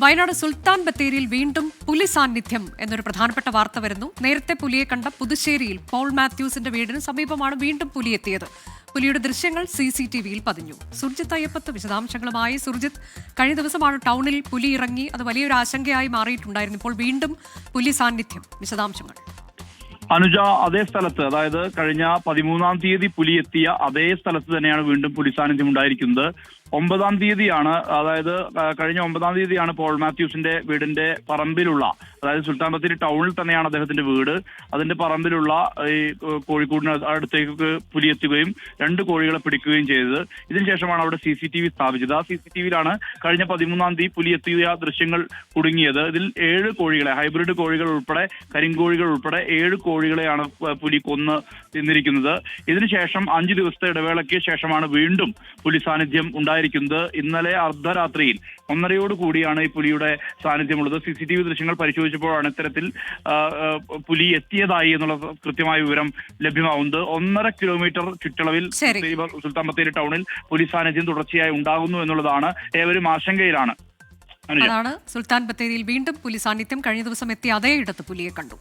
വയനാട് സുൽത്താൻ ബത്തേരിയിൽ വീണ്ടും പുലി സാന്നിധ്യം എന്നൊരു പ്രധാനപ്പെട്ട വാർത്ത വരുന്നു. നേരത്തെ പുലിയെ കണ്ട പുതുശ്ശേരിയിൽ പോൾ മാത്യൂസിന്റെ വീടിന് സമീപമാണ് വീണ്ടും പുലി എത്തിയത്. പുലിയുടെ ദൃശ്യങ്ങൾ സി സി ടി വിയിൽ പതിഞ്ഞു. സുർജിത്ത് അയ്യപ്പത്ത് വിശദാംശങ്ങളുമായി സുർജിത്ത് കഴിഞ്ഞ ദിവസമാണ് ടൗണിൽ പുലി ഇറങ്ങി. അത് വലിയൊരു ആശങ്കയായി മാറിയിട്ടുണ്ടായിരുന്നു. ഇപ്പോൾ വീണ്ടും പുലി സാന്നിധ്യം. വിശദാംശങ്ങൾ. അനുജ അതേ സ്ഥലത്ത് അതായത് കഴിഞ്ഞ പതിമൂന്നാം തീയതി പുലി എത്തിയ അതേ സ്ഥലത്ത് തന്നെയാണ് വീണ്ടും പുലി സാന്നിധ്യം ഉണ്ടായിരിക്കുന്നത്. ഒമ്പതാം തീയതിയാണ് അതായത് കഴിഞ്ഞ ഒമ്പതാം തീയതിയാണ് പോൾ മാത്യൂസിന്റെ വീടിന്റെ പറമ്പിലുള്ള അതായത് സുൽത്താൻ ബത്തേരി ടൗണിൽ തന്നെയാണ് അദ്ദേഹത്തിന്റെ വീട്. അതിന്റെ പറമ്പിലുള്ള ഈ കോഴിക്കോടിന് അടുത്തേക്ക് പുലിയെത്തുകയും രണ്ട് കോഴികളെ പിടിക്കുകയും ചെയ്തത്. ഇതിനുശേഷമാണ് അവിടെ സി സി ടി വി സ്ഥാപിച്ചത്. ആ സി സി ടി വിയിലാണ് കഴിഞ്ഞ പതിമൂന്നാം തീയതി പുലിയെത്തിയ ദൃശ്യങ്ങൾ കുടുങ്ങിയത്. ഇതിൽ ഏഴ് കോഴികളെ ഹൈബ്രിഡ് കോഴികൾ ഉൾപ്പെടെ കരിങ്കോഴികൾ ഉൾപ്പെടെ ഏഴ് കോഴികളെയാണ് പുലി കൊന്ന് തിന്നിരിക്കുന്നത് ഇതിനുശേഷം അഞ്ച് ദിവസത്തെ ഇടവേളയ്ക്ക് ശേഷമാണ് വീണ്ടും പുലി സാന്നിധ്യം ഉണ്ടായിരിക്കുന്നത് ഇന്നലെ അർദ്ധരാത്രിയിൽ. ഒന്നരയോട് കൂടിയാണ് ഈ പുലിയുടെ സാന്നിധ്യമുള്ളത്. സി സി ടി വി ദൃശ്യങ്ങൾ പരിശോധിച്ചപ്പോഴാണ് ഇത്തരത്തിൽ പുലി എത്തിയതായി എന്നുള്ള കൃത്യമായ വിവരം ലഭ്യമാവുന്നത്. ഒന്നര കിലോമീറ്റർ ചുറ്റളവിൽ. സുൽത്താൻ ബത്തേരി ടൗണിൽ പുലി സാന്നിധ്യം തുടർച്ചയായി ഉണ്ടാകുന്നു എന്നുള്ളതാണ് ഏവരും ആശങ്കയിലാണ്. അതാണ് സുൽത്താൻ ബത്തേരിയിൽ വീണ്ടും പുലി സാന്നിധ്യം കഴിഞ്ഞ ദിവസം എത്തിയ അതേ ഇടത്ത് പുലിയെ കണ്ടു.